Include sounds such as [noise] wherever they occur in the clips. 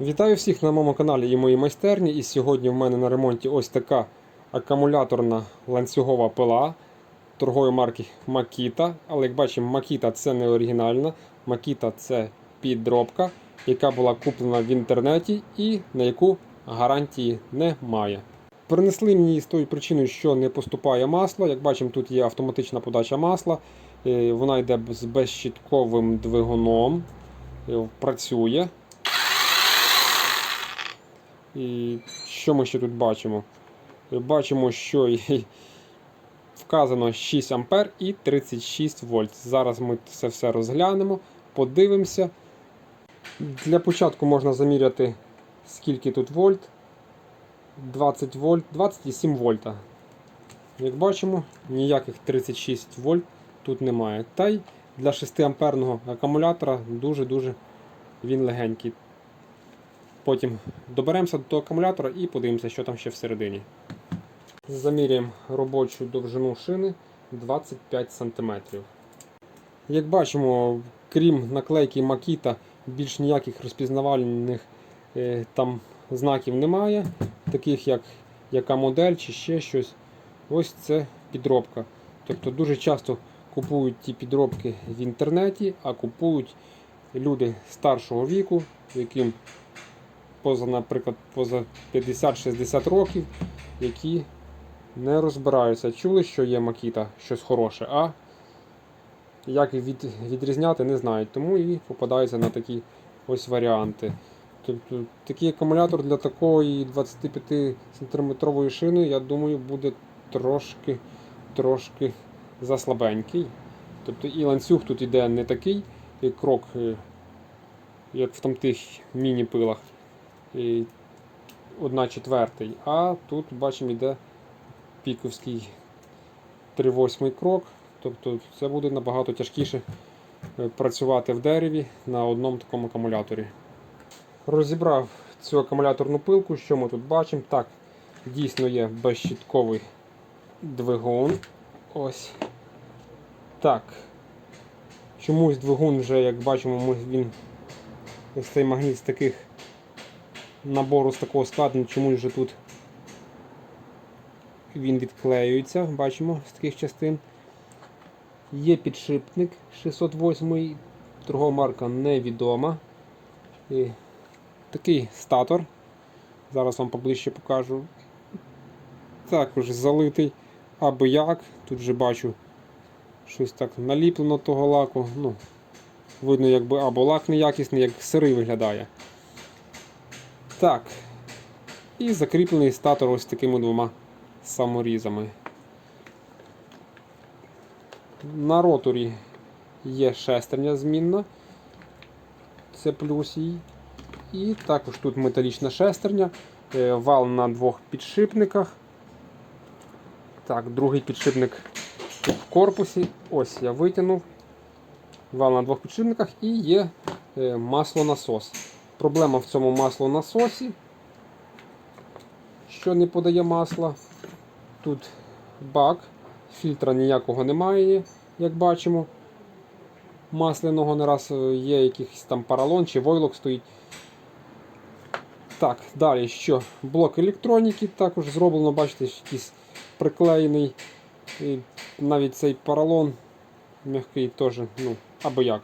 Вітаю всіх на моєму каналі і моїй майстерні. І сьогодні в мене на ремонті ось така акумуляторна ланцюгова пила торгової марки Makita. Але як бачимо, Makita це не оригінальна. Makita це підробка, яка була куплена в інтернеті і на яку гарантії немає. Принесли мені з тою причиною, що не поступає масло. Як бачимо, тут є автоматична подача масла. Е, Вона йде з безщітковим двигуном. Е, Працює. І що ми ще тут бачимо? Бачимо, що [laughs] вказано 6 А і 36 вольт. Зараз ми це все розглянемо, подивимося. Для початку можна заміряти, скільки тут вольт. 20 вольт, 27 вольта. Як бачимо, ніяких 36 вольт тут немає. Та й для 6 амперного акумулятора дуже-дуже він легенький. Потім доберемося до акумулятора і подивимося, що там ще всередині. Заміряємо робочу довжину шини 25 см. Як бачимо, крім наклейки Makita, більш ніяких розпізнавальних е, там знаків немає, таких як яка модель чи ще щось. Ось це підробка. Тобто дуже часто купують ті підробки в інтернеті, а купують люди старшого віку, яким поза, наприклад, поза 50-60 років, які не розбираються. Чули, що є Макіта, щось хороше, а як від, відрізняти, не знають. Тому і попадаються на такі ось варіанти. Тобто такий акумулятор для такої 25 сантиметрової шини, я думаю, буде трошки, трошки заслабенький. Тобто і ланцюг тут іде не такий як крок, е, як в там тих міні-пилах. І одна четвертий. А тут бачимо йде піковський 3-8 крок. Тобто це буде набагато тяжкіше е, працювати в дереві на одному такому акумуляторі. Розібрав цю акумуляторну пилку. Що ми тут бачимо? Так, дійсно є безщітковий двигун. Ось. Так. Чомусь двигун вже, як бачимо, він ось цей магніт з таких набору з такого складу, чомусь вже тут він відклеюється, бачимо з таких частин. Є підшипник 608, торгова марка невідома. І такий статор. Зараз вам поближче покажу. Також залитий або як. Тут вже бачу щось так наліплено того лаку. Ну, видно, якби або лак неякісний, як сирий виглядає. Так. І закріплений статор ось такими двома саморізами. На роторі є шестерня змінна. Це плюс їй. І також тут металічна шестерня, е, вал на двох підшипниках. Так, другий підшипник в корпусі. Ось я витягнув. Вал на двох підшипниках і є е, маслонасос. Проблема в цьому маслонасосі, що не подає масла. Тут бак, фільтра ніякого немає, як бачимо. Масляного не раз е, є якийсь там паралон чи войлок стоїть. Так, далі що? Блок електроніки також зроблено, бачите, якийсь приклеєний. І навіть цей поролон м'який теж, ну, або як.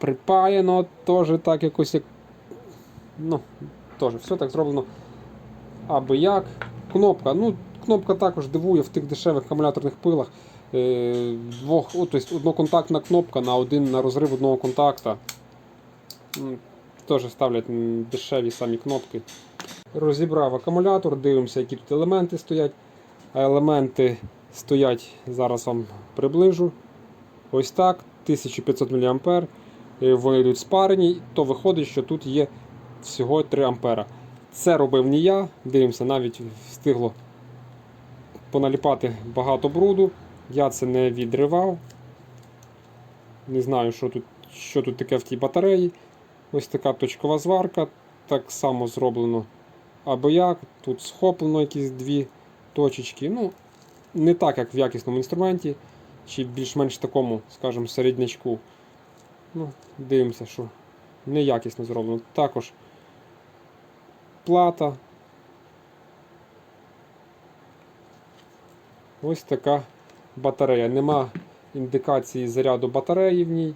Припаяно теж так якось як. Ну, теж все так зроблено. Аби як. Кнопка. Ну, кнопка також дивує в тих дешевих акумуляторних пилах. Е, двох, о, тобто одноконтактна кнопка на один на розрив одного контакта. Теж ставлять дешеві самі кнопки. Розібрав акумулятор, дивимося, які тут елементи стоять. А елементи стоять, зараз вам приближу. Ось так, 1500 мА. Е, Вони йдуть спарені, то виходить, що тут є всього 3 А. Це робив не я. Дивимося, навіть встигло поналіпати багато бруду. Я це не відривав. Не знаю, що тут, що тут таке в тій батареї. Ось така точкова зварка. Так само зроблено або як. Тут схоплено якісь дві точечки. Ну, не так, як в якісному інструменті, чи більш-менш такому, скажімо, середнячку. Ну, Дивимося, що неякісно зроблено. Також плата. Ось така батарея. Нема індикації заряду батареї в ній.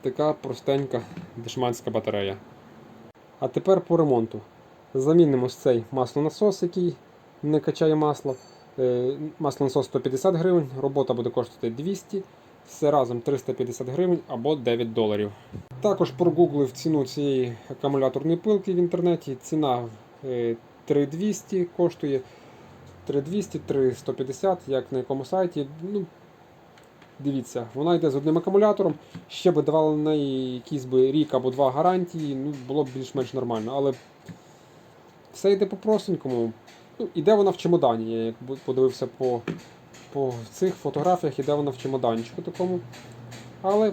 Така простенька дешманська батарея. А тепер по ремонту. Замінимо цей маслонасос, який не качає масло. Е, Маслонасос 150 гривень, робота буде коштувати 200, все разом 350 гривень або 9 доларів. Також прогуглив ціну цієї акумуляторної пилки в інтернеті. Ціна е, 3200 коштує 3200, 3150, як на якому сайті. Ну, Дивіться, вона йде з одним акумулятором. Ще би давали на неї якийсь би рік або два гарантії, ну було б більш-менш нормально. Але все йде по простенькому. Ну, іде вона в чемодані. Я як подивився по, по цих фотографіях, іде вона в чемоданчику такому. Але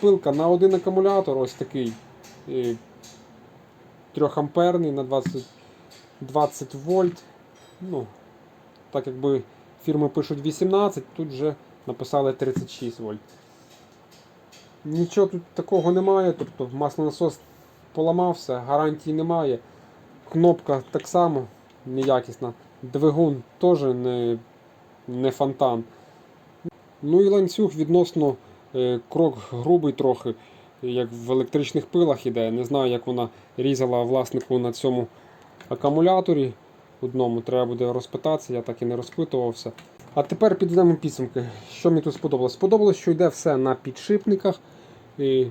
пилка на один акумулятор, ось такий е, 3 амперний на 20, 20 вольт. Ну, так якби фірми пишуть 18, тут вже написали 36 вольт. Нічого тут такого немає, тобто маслонасос поламався, гарантії немає. Кнопка так само неякісна. Двигун теж не, не фонтан. Ну і ланцюг відносно е, крок грубий трохи, як в електричних пилах іде. Не знаю, як вона різала власнику на цьому акумуляторі. Одному треба буде розпитатися, я так і не розпитувався. А тепер підведемо підсумки. Що мені тут сподобалось? Сподобалось, що йде все на підшипниках, і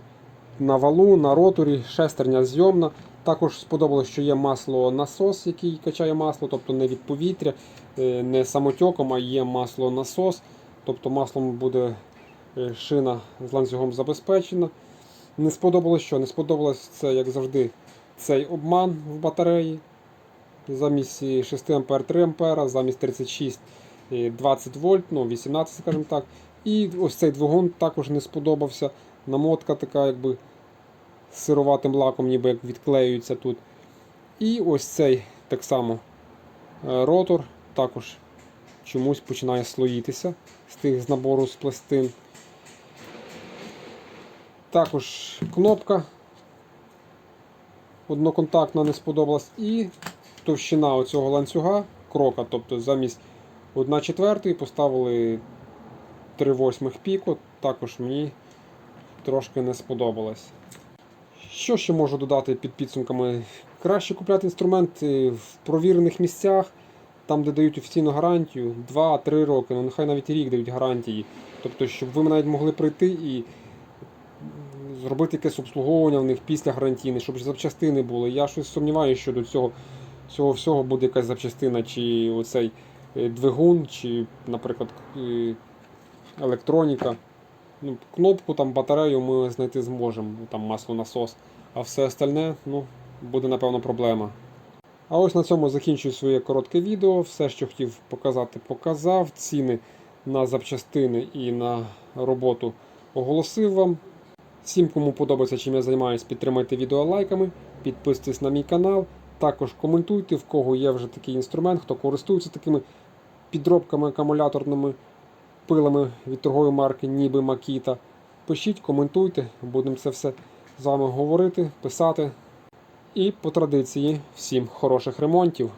на валу, на роторі, шестерня зйомна. Також сподобалось, що є масло-насос, який качає масло, тобто не від повітря, е, не самотьоком, а є масло-насос. Тобто маслом буде е, шина з ланцюгом забезпечена. Не сподобалось що? Не сподобалось це, як завжди, цей обман в батареї. Замість 6 А 3 А, замість 36 е, 20 вольт, ну 18, скажімо так. І ось цей двигун також не сподобався. Намотка така, якби сироватим лаком, ніби як відклеюється тут. І ось цей так само е, ротор також чомусь починає слоїтися з тих з набору з пластин. Також кнопка одноконтактна не сподобалась. І товщина оцього ланцюга крока, тобто замість 1 четвертої поставили 3 восьмих піко, також мені трошки не сподобалось. Що ще можу додати під підсумками? Краще купляти інструменти в провірених місцях, там, де дають офіційну гарантію, 2-3 роки, ну нехай навіть рік дають гарантії. Тобто, щоб ви навіть могли прийти і зробити якесь обслуговування в них після гарантійне, щоб запчастини були. Я щось сумніваюся, що до цього, цього всього буде якась запчастина, чи оцей е, двигун, чи, наприклад, е, електроніка. Ну, кнопку, там, батарею ми знайти зможемо, там маслонасос, а все остальне ну, буде, напевно, проблема. А ось на цьому закінчую своє коротке відео. Все, що хотів показати, показав. Ціни на запчастини і на роботу оголосив вам. Всім, кому подобається, чим я займаюся, підтримайте відео лайками, підписуйтесь на мій канал. Також коментуйте, в кого є вже такий інструмент, хто користується такими підробками акумуляторними пилами від торгової марки, ніби Макіта. Пишіть, коментуйте, будемо це все з вами говорити, писати. І по традиції всім хороших ремонтів.